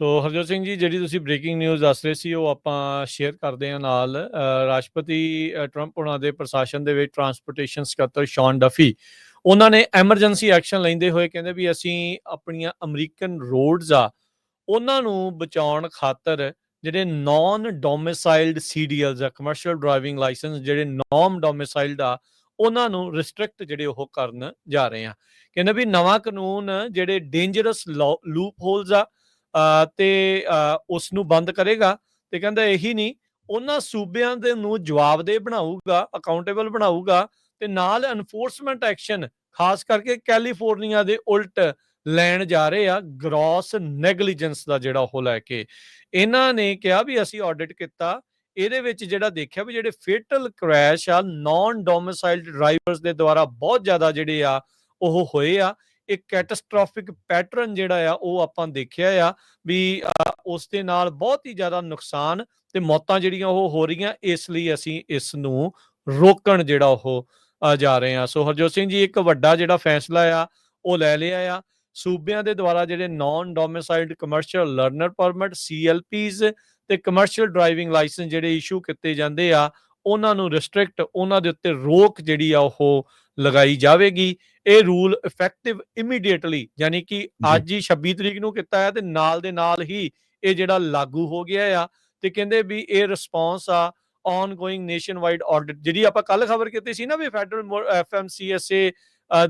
ਤੋ ਹਰਜੋਤ ਸਿੰਘ ਜੀ, ਜਿਹੜੀ ਤੁਸੀਂ ਬ੍ਰੇਕਿੰਗ ਨਿਊਜ਼ ਦੱਸ ਰਹੇ ਸੀ, ਉਹ ਆਪਾਂ ਸ਼ੇਅਰ ਕਰਦੇ ਹਾਂ ਨਾਲ। ਰਾਸ਼ਟਰਪਤੀ ਟਰੰਪ ਉਹਨਾਂ ਦੇ ਪ੍ਰਸ਼ਾਸਨ ਦੇ ਵਿੱਚ ਟਰਾਂਸਪੋਰਟੇਸ਼ਨ ਸਕੱਤਰ ਸ਼ੌਨ ਡਫੀ ਉਹਨਾਂ ਨੇ ਐਮਰਜੈਂਸੀ ਐਕਸ਼ਨ ਲੈਂਦੇ ਹੋਏ ਕਹਿੰਦੇ ਵੀ ਅਸੀਂ ਆਪਣੀਆਂ ਅਮਰੀਕਨ ਰੋਡਸ ਆ, ਉਹਨਾਂ ਨੂੰ ਬਚਾਉਣ ਖਾਤਰ ਜਿਹੜੇ ਨਾਨ ਡੋਮਿਸਾਈਲਡ ਸੀਡੀਐਲਸ ਆ ਕਮਰਸ਼ੀਅਲ ਡਰਾਈਵਿੰਗ ਲਾਇਸੈਂਸ ਜਿਹੜੇ ਨਾਨ ਡੋਮਿਸਾਈਲਡ ਆ, ਉਹਨਾਂ ਨੂੰ ਰਿਸਟ੍ਰਿਕਟ ਜਿਹੜੇ ਉਹ ਕਰਨ ਜਾ ਰਹੇ ਆ। ਕਹਿੰਦੇ ਵੀ ਨਵਾਂ ਕਾਨੂੰਨ ਜਿਹੜੇ ਡੇਂਜਰਸ ਲੂਪ ਹੋਲਸ ਆ ਤੇ ਉਸ ਨੂੰ ਬੰਦ ਕਰੇਗਾ ਤੇ ਕਹਿੰਦਾ ਇਹੀ ਨਹੀਂ, ਉਹਨਾਂ ਸੂਬਿਆਂ ਦੇ ਨੂੰ ਜਵਾਬਦੇਹ ਬਣਾਊਗਾ ਅਕਾਊਂਟੇਬਲ ਬਣਾਊਗਾ ਤੇ ਨਾਲ ਐਨਫੋਰਸਮੈਂਟ ਐਕਸ਼ਨ ਖਾਸ ਕਰਕੇ ਕੈਲੀਫੋਰਨੀਆ ਦੇ ਉਲਟ ਲੈਣ ਜਾ ਰਹੇ ਆ ਗ੍ਰੋਸ ਨੈਗਲੀਜੈਂਸ ਦਾ ਜਿਹੜਾ ਉਹ ਲੈ ਕੇ। ਇਹਨਾਂ ਨੇ ਕਿਹਾ ਵੀ ਅਸੀਂ ਆਡਿਟ ਕੀਤਾ, ਇਹਦੇ ਵਿੱਚ ਜਿਹੜਾ ਦੇਖਿਆ ਵੀ ਜਿਹੜੇ ਫੇਟਲ ਕ੍ਰੈਸ਼ ਆ ਨਾਨ ਡੋਮਿਸਾਈਲਡ ਡਰਾਈਵਰਸ ਦੇ ਦੁਆਰਾ ਬਹੁਤ ਜ਼ਿਆਦਾ ਜਿਹੜੇ ਆ, ਉਹ ਹੋਏ ਆ। ਇੱਕ ਕੈਟਾਸਟ੍ਰੋਫਿਕ ਪੈਟਰਨ ਜਿਹੜਾ ਆ, ਉਹ ਆਪਾਂ ਦੇਖਿਆ ਆ ਵੀ ਉਸ ਦੇ ਨਾਲ ਬਹੁਤ ਹੀ ਜ਼ਿਆਦਾ ਨੁਕਸਾਨ ਤੇ ਮੌਤਾਂ ਜਿਹੜੀਆਂ ਉਹ ਹੋ ਰਹੀਆਂ, ਇਸ ਲਈ ਅਸੀਂ ਇਸ ਨੂੰ ਰੋਕਣ ਜਿਹੜਾ ਉਹ ਜਾ ਰਹੇ ਆ ਸੋ ਹਰਜੋਤ ਸਿੰਘ ਜੀ, ਇੱਕ ਵੱਡਾ ਜਿਹੜਾ ਫੈਸਲਾ ਆ, ਉਹ ਲੈ ਲਿਆ ਆ। ਸੂਬਿਆਂ ਦੇ ਦੁਆਰਾ ਜਿਹੜੇ non domiciled commercial learner permit CLPs ਤੇ ਕਮਰਸ਼ੀਅਲ ਡਰਾਈਵਿੰਗ ਲਾਇਸੈਂਸ ਜਿਹੜੇ ਇਸ਼ੂ ਕੀਤੇ ਜਾਂਦੇ ਆ, ਉਹਨਾਂ ਨੂੰ ਰਿਸਟ੍ਰਿਕਟ ਉਹਨਾਂ ਦੇ ਉੱਤੇ ਰੋਕ ਜਿਹੜੀ ਆ ਉਹ ਲਗਾਈ ਜਾਵੇਗੀ। ਇਹ ਰੂਲ ਇਫੈਕਟਿਵ ਇਮੀਡੀਏਟਲੀ ਯਾਨੀ ਕਿ ਅੱਜ ਹੀ 26 ਤਰੀਕ ਨੂੰ ਕੀਤਾ ਹੈ ਤੇ ਨਾਲ ਦੇ ਨਾਲ ਹੀ ਇਹ ਜਿਹੜਾ ਲਾਗੂ ਹੋ ਗਿਆ ਆ ਤੇ ਕਹਿੰਦੇ ਵੀ ਇਹ ਰਿਸਪੌਂਸ ਆ ਆਨਗੋਇੰਗ ਨੇਸ਼ਨ ਵਾਈਡ ਆਡਿਟ ਜਿਹੜੀ ਆਪਾਂ ਕੱਲ ਖਬਰ ਕੀਤੀ ਸੀ ਨਾ ਵੀ ਫੈਡਰਲ ਐਫਐਮਸੀਐਸਏ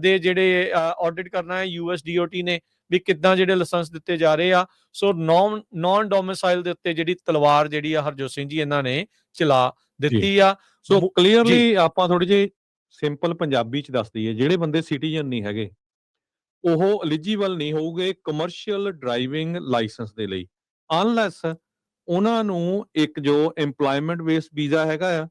ਦੇ ਜਿਹੜੇ ਆਡਿਟ ਕਰਨਾ ਹੈ ਯੂਐਸਡੀਓਟੀ ਨੇ ਵੀ ਕਿੱਦਾਂ ਜਿਹੜੇ ਲਾਇਸੈਂਸ ਦਿੱਤੇ ਜਾ ਰਹੇ ਆ। ਸੋ ਨਾਨ ਨਾਨ ਡੋਮਿਸਾਈਲ ਦੇ ਉੱਤੇ ਜਿਹੜੀ ਤਲਵਾਰ ਜਿਹੜੀ ਆ ਹਰਜੋਤ ਸਿੰਘ ਜੀ ਇਹਨਾਂ ਨੇ ਚਲਾ ਦਿੱਤੀ ਆ। ਸੋ ਕਲੀਅਰਲੀ ਆਪਾਂ ਥੋੜੀ ਜਿਹੀ ਸਿੰਪਲ ਪੰਜਾਬੀ ਚ ਦੱਸ ਦਈਏ ਜਿਹੜੇ ਬੰਦੇ ਸਿਟੀਜ਼ਨ ਨਹੀਂ ਹੈਗੇ, ਉਹ ਐਲੀਜੀਬਲ ਨਹੀਂ ਹੋਊਗੇ ਕਮਰਸ਼ੀਅਲ ਡਰਾਈਵਿੰਗ ਲਾਇਸੈਂਸ ਦੇ ਲਈ ਅਨਲੈਸ ਉਹਨਾਂ ਨੂੰ ਇੱਕ ਜੋ EMPLOYMENT ਬੇਸ ਵੀਜ਼ਾ ਹੈਗਾ ਆ,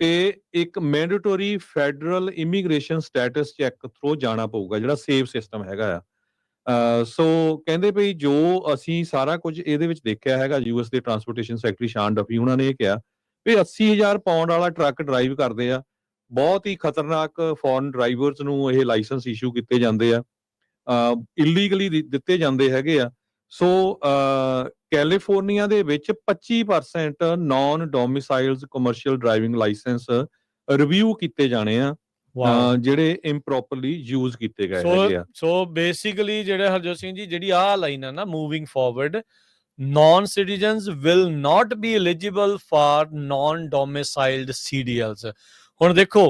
ਤੇ ਇੱਕ mandatory federal immigration status check through ਜਾਣਾ ਪਊਗਾ, ਜਿਹੜਾ ਸੇਵ ਸਿਸਟਮ ਹੈਗਾ ਆ। ਸੋ ਕਹਿੰਦੇ ਭਈ ਜੋ ਅਸੀਂ ਸਾਰਾ ਕੁਝ ਇਹਦੇ ਵਿੱਚ ਦੇਖਿਆ ਹੈਗਾ ਯੂਐਸ ਦੇ ਟਰਾਂਸਪੋਰਟੇਸ਼ਨ ਸੈਕਟਰੀ ਸ਼ਾਨ ਡਫੀ, ਉਹਨਾਂ ਨੇ ਇਹ ਕਿਹਾ ਵੀ 80000 ਪਾਉਂਡ ਵਾਲਾ ਟਰੱਕ ਡਰਾਈਵ ਕਰਦੇ ਆ ਬਹੁਤ ਹੀ ਖਤਰਨਾਕ ਫੋਰਨ ਡਰਾਈਵਰਸ ਨੂੰ ਇਹ ਲਾਇਸੈਂਸ ਇਸ਼ੂ ਕੀਤੇ ਜਾਂਦੇ ਆ। ਇਲੀਗਲੀ ਦਿੱਤੇ ਜਾਂਦੇ ਹੈਗੇ ਆ। ਸੋ ਕੈਲੀਫੋਰਨੀਆ ਦੇ ਵਿੱਚ 25% non domiciles commercial driving licence review ਕੀਤੇ ਜਾਣੇ ਆ। ਜਿਹੜੇ ਇੰਪਰੋਪਰਲੀ ਯੂਜ਼ ਕੀਤੇ ਗਏ ਹੈਗੇ ਆ। ਸੋ ਬੇਸਿਕਲੀ ਜਿਹੜੇ ਹਰਜੋਤ ਸਿੰਘ ਜੀ ਜਿਹੜੀ ਆਹ ਲਾਈਨ ਆ ਨਾ moving forward non citizens will not be eligible for non domiciled CDLs ਹੁਣ ਦੇਖੋ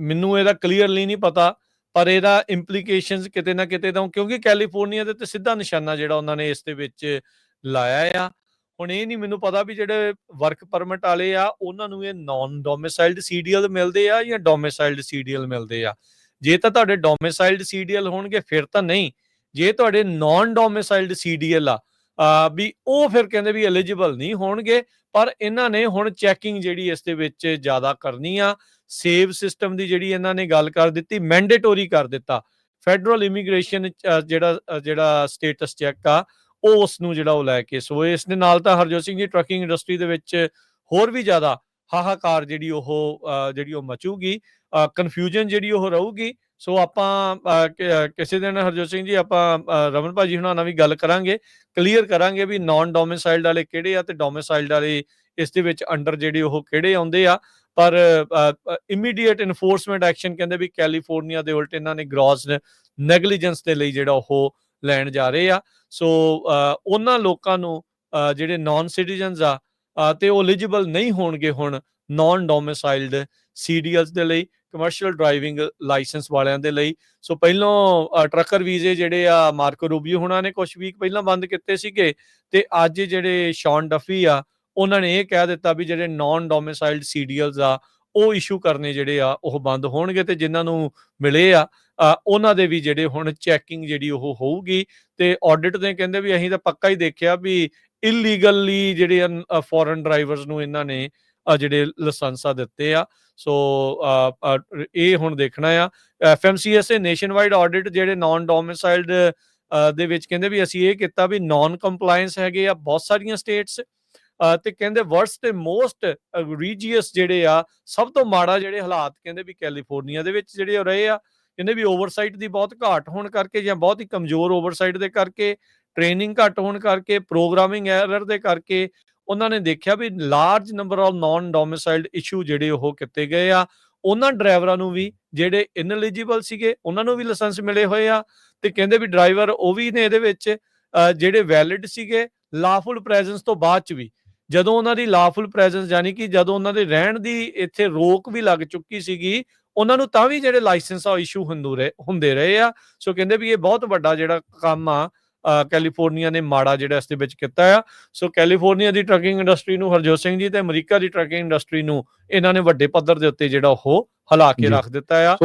ਮੈਨੂੰ ਇਹਦਾ ਕਲੀਅਰਲੀ ਨਹੀਂ ਪਤਾ ਪਰ ਇਹਦਾ ਇੰਪਲੀਕੇਸ਼ਨਸ ਕਿਤੇ ਨਾ ਕਿਤੇ ਤਾਂ ਕਿਉਂਕਿ ਕੈਲੀਫੋਰਨੀਆ ਦੇ ਤੇ ਸਿੱਧਾ ਨਿਸ਼ਾਨਾ ਜਿਹੜਾ ਉਹਨਾਂ ਨੇ ਇਸ ਦੇ ਵਿੱਚ ਲਾਇਆ ਆ। ਹੁਣ ਇਹ ਨਹੀਂ ਮੈਨੂੰ ਪਤਾ ਵੀ ਜਿਹੜੇ ਵਰਕ ਪਰਮਿਟ ਵਾਲੇ ਆ ਉਹਨਾਂ ਨੂੰ ਇਹ ਨਾਨ ਡੋਮਿਸਾਈਲਡ ਸੀਡੀਐਲ ਮਿਲਦੇ ਆ ਜਾਂ ਡੋਮਿਸਾਈਲਡ ਸੀਡੀਐਲ ਮਿਲਦੇ ਆ? ਜੇ ਤਾਂ ਤੁਹਾਡੇ ਡੋਮਿਸਾਈਲਡ ਸੀਡੀਐਲ ਹੋਣਗੇ ਫਿਰ ਤਾਂ ਨਹੀਂ। ਜੇ ਤੁਹਾਡੇ ਨਾਨ ਡੋਮਿਸਾਈਲਡ ਸੀਡੀਐਲ ਆ ਆ, ਵੀ ਉਹ ਫਿਰ ਕਹਿੰਦੇ ਵੀ ਐਲੀਜੀਬਲ ਨਹੀਂ ਹੋਣਗੇ, ਪਰ ਇਹਨਾਂ ਨੇ ਹੁਣ ਚੈਕਿੰਗ ਜਿਹੜੀ ਇਸ ਦੇ ਵਿੱਚ ਜ਼ਿਆਦਾ ਕਰਨੀ ਆ ਸੇਵ ਸਿਸਟਮ ਦੀ ਜਿਹੜੀ ਇਹਨਾਂ ਨੇ ਗੱਲ ਕਰ ਦਿੱਤੀ ਮੈਂਡੇਟੋਰੀ ਕਰ ਦਿੱਤਾ। ਫੈਡਰਲ ਇਮੀਗ੍ਰੇਸ਼ਨ ਜਿਹੜਾ ਜਿਹੜਾ ਸਟੇਟਸ ਚੈੱਕ ਆ, ਉਹ ਉਸ ਨੂੰ ਜਿਹੜਾ ਉਹ ਲੈ ਕੇ ਸੋ ਇਸ ਦੇ ਨਾਲ ਤਾਂ ਹਰਜੋਤ ਸਿੰਘ ਜੀ ਟਰੱਕਿੰਗ ਇੰਡਸਟਰੀ ਦੇ ਵਿੱਚ ਹੋਰ ਵੀ ਜ਼ਿਆਦਾ ਹਾਹਾਕਾਰ ਜਿਹੜੀ ਉਹ ਜਿਹੜੀ ਉਹ ਮਚੂਗੀ ਕਨਫਿਊਜ਼ਨ ਜਿਹੜੀ ਉਹ ਰਹੂਗੀ ਸੋ ਆਪਾਂ ਕਿਸੇ ਦਿਨ ਹਰਜੋਤ ਸਿੰਘ ਜੀ ਆਪਾਂ ਅ, ਰਮਨ ਭਾਜੀ ਹੁਣਾਂ ਨਾਲ ਵੀ ਗੱਲ ਕਰਾਂਗੇ ਕਲੀਅਰ ਕਰਾਂਗੇ ਵੀ ਨਾਨ ਡੋਮਿਸਾਈਲਡ ਵਾਲੇ ਕਿਹੜੇ ਆ ਤੇ ਡੋਮਿਸਾਈਲਡ ਵਾਲੇ ਇਸ ਦੇ ਵਿੱਚ ਅੰਡਰ ਜਿਹੜੇ ਉਹ ਕਿਹੜੇ ਆਉਂਦੇ ਆ। ਪਰ ਇਮੀਡੀਏਟ ਇਨਫੋਰਸਮੈਂਟ ਐਕਸ਼ਨ ਕਹਿੰਦੇ ਵੀ ਕੈਲੀਫੋਰਨੀਆ ਦੇ ਉਲਟ ਇਹਨਾਂ ਨੇ ਗ੍ਰੋਸ ਨੈਗਲੀਜੈਂਸ ਦੇ ਲਈ ਜਿਹੜਾ ਉਹ ਲੈਣ ਜਾ ਰਹੇ ਆ। ਸੋ ਉਹਨਾਂ ਲੋਕਾਂ ਨੂੰ ਜਿਹੜੇ ਨਾਨ ਸਿਟੀਜ਼ਨਸ ਆ ਅ, ਤੇ ਉਹ ਐਲੀਜੀਬਲ ਨਹੀਂ ਹੋਣਗੇ ਹੁਣ ਨਾਨ ਡੋਮਿਸਾਈਲਡ ਸੀਡੀਐਲਸ ਦੇ ਲਈ। ਕਮਰਸ਼ੀਅਲ ਡਰਾਈਵਿੰਗ ਲਾਇਸੈਂਸ ਵਾਲਿਆਂ ਦੇ ਲਈ। ਸੋ ਪਹਿਲੋਂ ਟਰੱਕਰ ਵੀਜ਼ੇ ਜਿਹੜੇ ਆ, ਮਾਰਕੋ ਰੂਬੀਓ ਹੁਣਾਂ ਨੇ ਕੁਝ ਵੀਕ ਪਹਿਲਾਂ ਬੰਦ ਕੀਤੇ ਸੀਗੇ ਤੇ ਅੱਜ ਜਿਹੜੇ ਸ਼ੌਨ ਡਫੀ ਆ, ਉਹਨਾਂ ਨੇ ਇਹ ਕਹਿ ਦਿੱਤਾ ਵੀ ਜਿਹੜੇ ਨਾਨ ਡੋਮਿਸਾਈਲਡ ਸੀਡੀਐਲਸ ਆ, ਉਹ ਇਸ਼ੂ ਕਰਨੇ ਜਿਹੜੇ ਆ, ਉਹ ਬੰਦ ਹੋਣਗੇ ਤੇ ਜਿਨ੍ਹਾਂ ਨੂੰ ਮਿਲੇ ਆ ਉਹਨਾਂ ਦੇ ਵੀ ਜਿਹੜੇ ਹੁਣ ਚੈਕਿੰਗ ਜਿਹੜੀ ਉਹ ਹੋਊਗੀ ਤੇ ਆਡਿਟ ਦੇ ਕਹਿੰਦੇ ਵੀ ਅਸੀਂ ਤਾਂ ਪੱਕਾ ਹੀ ਦੇਖਿਆ ਵੀ ਇਲੀਗਲੀ ਜਿਹੜੇ ਫੋਰਨ ਡਰਾਈਵਰਸ ਨੂੰ ਇਹਨਾਂ ਨੇ ਜਿਹੜੇ ਲਾਇਸੈਂਸਾਂ ਦਿੱਤੇ ਆ। ਸੋ ਇਹ ਹੁਣ ਦੇਖਣਾ ਆ। ਐਫਐਮਸੀਐਸਏ ਨੇਸ਼ਨਵਾਈਡ ਆਡਿਟ ਜਿਹੜੇ ਨਾਨ ਡੋਮਿਸਾਈਲਡ ਦੇ ਵਿੱਚ ਕਹਿੰਦੇ ਵੀ ਅਸੀਂ ਇਹ ਕੀਤਾ ਵੀ ਨਾਨ ਕੰਪਲਾਈਂਸ ਹੈਗੇ ਆ ਬਹੁਤ ਸਾਰੀਆਂ ਸਟੇਟਸ। ਤੇ ਕਹਿੰਦੇ ਵਰਸਟ ਤੇ ਮੋਸਟ ਰੀਜੀਅਸ ਜਿਹੜੇ ਆ, ਸਭ ਤੋਂ ਮਾੜਾ ਜਿਹੜੇ ਹਾਲਾਤ ਕਹਿੰਦੇ ਵੀ ਕੈਲੀਫੋਰਨੀਆ ਦੇ ਵਿੱਚ ਜਿਹੜੇ ਉਹ ਰਹੇ ਆ, ਕਹਿੰਦੇ ਵੀ ਓਵਰਸਾਈਟ ਦੀ ਬਹੁਤ ਘਾਟ ਹੋਣ ਕਰਕੇ ਜਾਂ ਬਹੁਤ ਹੀ ਕਮਜ਼ੋਰ ਓਵਰਸਾਈਟ ਦੇ ਕਰਕੇ ਟ੍ਰੇਨਿੰਗ ਘੱਟ ਹੋਣ ਕਰਕੇ ਪ੍ਰੋਗਰਾਮਿੰਗ ਐਰਰ ਦੇ ਕਰਕੇ ਉਹਨਾਂ ਨੇ ਦੇਖਿਆ ਵੀ large number of non domiciled issue ਜਿਹੜੇ ਉਹ ਕੀਤੇ ਗਏ ਆ, ਉਹਨਾਂ ਡਰਾਈਵਰਾਂ ਨੂੰ ਵੀ ਜਿਹੜੇ ਇਨਐਲੀਜੀਬਲ ਸੀਗੇ, ਉਹਨਾਂ ਨੂੰ ਵੀ ਲਾਇਸੈਂਸ ਮਿਲੇ ਹੋਏ ਆ ਤੇ ਕਹਿੰਦੇ ਵੀ ਡਰਾਈਵਰ ਉਹ ਵੀ ਨੇ ਇਹਦੇ ਵਿੱਚ ਜਿਹੜੇ ਵੈਲਿਡ ਸੀਗੇ ਲਾਫੁਲ ਪ੍ਰੈਜ਼ੈਂਸ ਤੋਂ ਬਾਅਦ ਚ ਵੀ। ਜਦੋਂ ਉਹਨਾਂ ਦੀ ਲਾਫੁਲ ਪ੍ਰੈਜ਼ੈਂਸ ਯਾਨੀ ਕਿ ਜਦੋਂ ਉਹਨਾਂ ਦੇ ਰਹਿਣ ਦੀ ਇੱਥੇ ਰੋਕ ਵੀ ਲੱਗ ਚੁੱਕੀ ਸੀਗੀ, ਉਹਨਾਂ ਨੂੰ ਤਾਂ ਵੀ ਜਿਹੜੇ ਲਾਇਸੈਂਸ ਆ ਇਸ਼ੂ ਹੁੰਦੇ ਰਹੇ ਹੁੰਦੇ ਰਹੇ ਆ। ਸੋ ਕਹਿੰਦੇ ਵੀ ਇਹ ਬਹੁਤ ਵੱਡਾ ਜਿਹੜਾ ਕੰਮ ਆ ਕੈਲੀਫੋਰਨੀਆ ਨੇ ਮਾੜਾ ਜਿਹੜਾ ਇਸ ਦੇ ਵਿੱਚ ਕੀਤਾ ਆ ਸੋ ਕੈਲੀਫੋਰਨੀਆ ਦੀ ਟਰੱਕਿੰਗ ਇੰਡਸਟਰੀ ਨੂੰ ਹਰਜੋਤ ਸਿੰਘ ਜੀ ਤੇ ਅਮਰੀਕਾ ਦੀ ਟਰੱਕਿੰਗ ਇੰਡਸਟਰੀ ਨੂੰ ਇਹਨਾਂ ਨੇ ਵੱਡੇ ਪੱਧਰ ਦੇ ਉੱਤੇ ਜਿਹੜਾ ਉਹ ਹਿਲਾ ਕੇ। ਰੱਖ ਦਿੱਤਾ ਆ